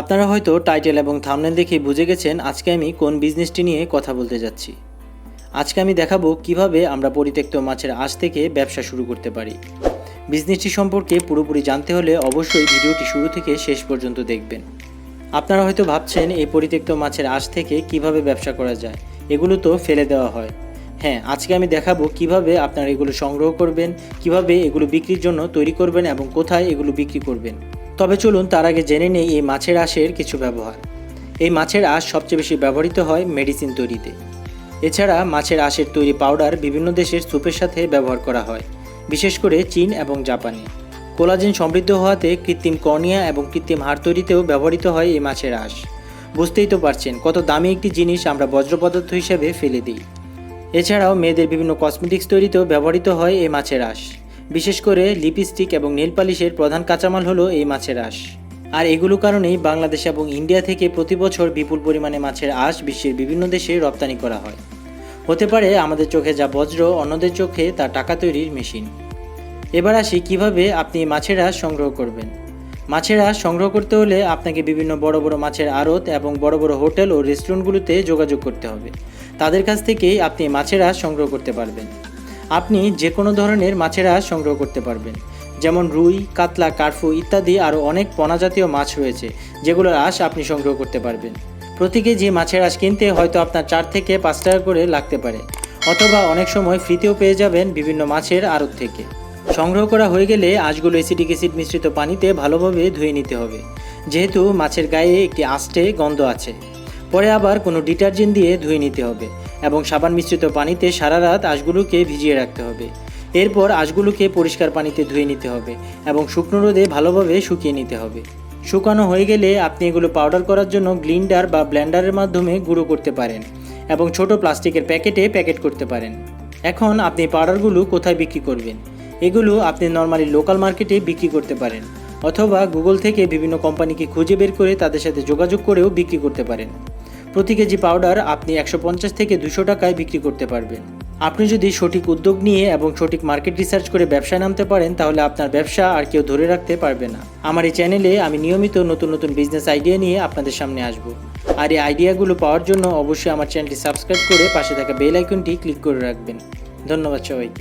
আপনারা হয়তো টাইটেল এবং থামনেল দেখে বুঝে গেছেন আজকে আমি কোন বিজনেসটি নিয়ে কথা বলতে যাচ্ছি। আজকে আমি দেখাবো কীভাবে আমরা পরিত্যক্ত মাছের আঁশ থেকে ব্যবসা শুরু করতে পারি। বিজনেসটি সম্পর্কে পুরোপুরি জানতে হলে অবশ্যই ভিডিওটি শুরু থেকে শেষ পর্যন্ত দেখবেন। আপনারা হয়তো ভাবছেন এই পরিত্যক্ত মাছের আঁশ থেকে কীভাবে ব্যবসা করা যায়? এগুলো তো ফেলে দেওয়া হয়। হ্যাঁ আজকে আমি দেখাবো কীভাবে আপনারা এগুলো সংগ্রহ করবেন, কীভাবে এগুলো বিক্রির জন্য তৈরি করবেন এবং কোথায় এগুলো বিক্রি করবেন। তবে চলুন তার আগে জেনে নেই এই মাছের আঁশের কিছু ব্যবহার। এই মাছের আঁশ সবচেয়ে বেশি ব্যবহৃত হয় মেডিসিন তৈরিতে। এছাড়া মাছের আঁশের তৈরি পাউডার বিভিন্ন দেশের স্যুপের সাথে ব্যবহার করা হয়, বিশেষ করে চীন এবং জাপানে। কোলাজেন সমৃদ্ধ হওয়াতে কৃত্রিম কর্নিয়া এবং কৃত্রিম হাড় তৈরিতেও ব্যবহৃত হয় এই মাছের আঁশ। বুঝতেই তো পারছেন কত দামি একটি জিনিস আমরা বজ্র পদার্থ হিসেবে ফেলে দিই। এছাড়াও মেয়েদের বিভিন্ন কসমেটিক্স তৈরিতেও ব্যবহৃত হয় এই মাছের আঁশ। বিশেষ করে লিপস্টিক এবং নেল পালিশের প্রধান কাঁচামাল হলো এই মাছের আঁশ। আর এগুলো কারণেই বাংলাদেশ এবং ইন্ডিয়া থেকে প্রতি বছর বিপুল পরিমাণে মাছের আঁশ বিশ্বের বিভিন্ন দেশে রপ্তানি করা হয়। হতে পারে আমাদের চোখে যা বজ্র, অন্যদের চোখে তা টাকা তৈরির মেশিন। এবার আসি কীভাবে আপনি মাছের আঁশ সংগ্রহ করবেন। মাছের আঁশ সংগ্রহ করতে হলে আপনাকে বিভিন্ন বড় বড় মাছের আড়ত এবং বড় বড় হোটেল ও রেস্টুরেন্টগুলোতে যোগাযোগ করতে হবে। তাদের কাছ থেকেই আপনি মাছের আঁশ সংগ্রহ করতে পারবেন। আপনি যে কোনো ধরনের মাছের আঁশ সংগ্রহ করতে পারবেন। যেমন রুই, কাতলা, কার্ফু ইত্যাদি আরও অনেক পোনা জাতীয় মাছ রয়েছে, যেগুলোর আঁশ আপনি সংগ্রহ করতে পারবেন। প্রতি কেজি মাছের আঁশ কিনতে হয়তো আপনার চার থেকে পাঁচ টাকা করে লাগতে পারে, অথবা অনেক সময় ফ্রিতেও পেয়ে যাবেন বিভিন্ন মাছের আড়ত থেকে। সংগ্রহ করা হয়ে গেলে আঁশগুলো অ্যাসিডিক অ্যাসিড মিশ্রিত পানিতে ভালোভাবে ধুয়ে নিতে হবে, যেহেতু মাছের গায়ে একটি আষ্টে গন্ধ আছে। পরে আবার কোনো ডিটারজেন্ট দিয়ে ধুয়ে নিতে হবে এবং সাবান মিশ্রিত পানিতে সারা রাত আঁশগুলোকে ভিজিয়ে রাখতে হবে। এরপর আঁশগুলোকে পরিষ্কার পানিতে ধুয়ে নিতে হবে এবং শুকনো রোদে ভালোভাবে শুকিয়ে নিতে হবে। শুকানো হয়ে গেলে আপনি এগুলো পাউডার করার জন্য গ্লিন্ডার বা ব্ল্যান্ডারের মাধ্যমে গুঁড়ো করতে পারেন এবং ছোট প্লাস্টিকের প্যাকেটে প্যাকেট করতে পারেন। এখন আপনি পাউডারগুলো কোথায় বিক্রি করবেন? এগুলো আপনি নর্মালি লোকাল মার্কেটে বিক্রি করতে পারেন অথবা গুগল থেকে বিভিন্ন কোম্পানিকে খুঁজে বের করে তাদের সাথে যোগাযোগ করেও বিক্রি করতে পারেন। প্রতি কেজি পাউডার আপনি একশো পঞ্চাশ থেকে দুশো টাকায় বিক্রি করতে পারবেন। আপনি যদি সঠিক উদ্যোগ নিয়ে এবং সঠিক মার্কেট রিসার্চ করে ব্যবসায় নামতে পারেন, তাহলে আপনার ব্যবসা আর কেউ ধরে রাখতে পারবে না। আমার এই চ্যানেলে আমি নিয়মিত নতুন নতুন বিজনেস আইডিয়া নিয়ে আপনাদের সামনে আসব। আর এই আইডিয়াগুলো পাওয়ার জন্য অবশ্যই আমার চ্যানেলটি সাবস্ক্রাইব করে পাশে থাকা বেল আইকনটি ক্লিক করে রাখবেন। ধন্যবাদ সবাইকে।